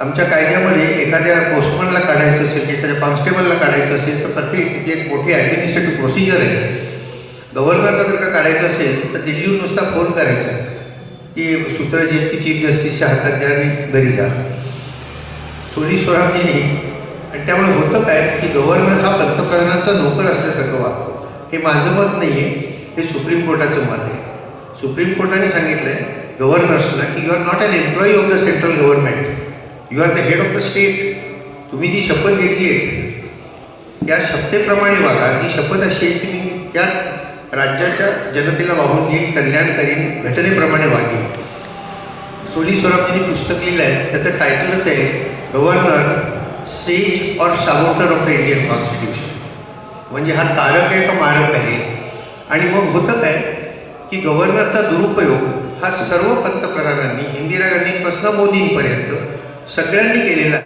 आमच्या कायद्यामध्ये एखाद्या पोस्टमनला काढायचं असेल एखाद्या कॉन्स्टेबलला काढायचं असेल तर प्रत्येक जे एक मोठी ॲडमिनिस्ट्रेटिव्ह प्रोसिजर आहे. गव्हर्नरला जर का काढायचं असेल तर दिल्लीहून नुसता फोन करायचा. की सूत्र जे ती चीफ जस्टिसच्या हातात द्या आणि घरी जा. सोनी सोराबजींनी आणि त्यामुळे होतं काय की गव्हर्नर हा पंतप्रधानांचा नोकर असल्यासारखं वागतो. हे माझं मत नाही आहे हे सुप्रीम कोर्टाचं मत आहे. सुप्रीम कोर्टाने सांगितलं आहे गव्हर्नर्सला की you are not an employee of the central government you are the head of the state तुम्ही जी शपथ घेतली आहे त्या शपथेप्रमाणे वागा. ती शपथ अशी आहे की मी त्या राज्याच्या जनतेला वाहून घेईन कल्याण करीन घटनेप्रमाणे वागेन. सोनी सोराबजींनी पुस्तक लिहिलं आहे त्याचं टायटलच आहे governor says our saviour of the Indian constitution म्हणजे हा तारक आहे का मारक आहे? आणि मग होतं काय की गव्हर्नरचा दुरुपयोग हा सर्व पंतप्रधानांनी इंदिरा गांधींपासून मोदींपर्यंत सगळ्यांनी केलेला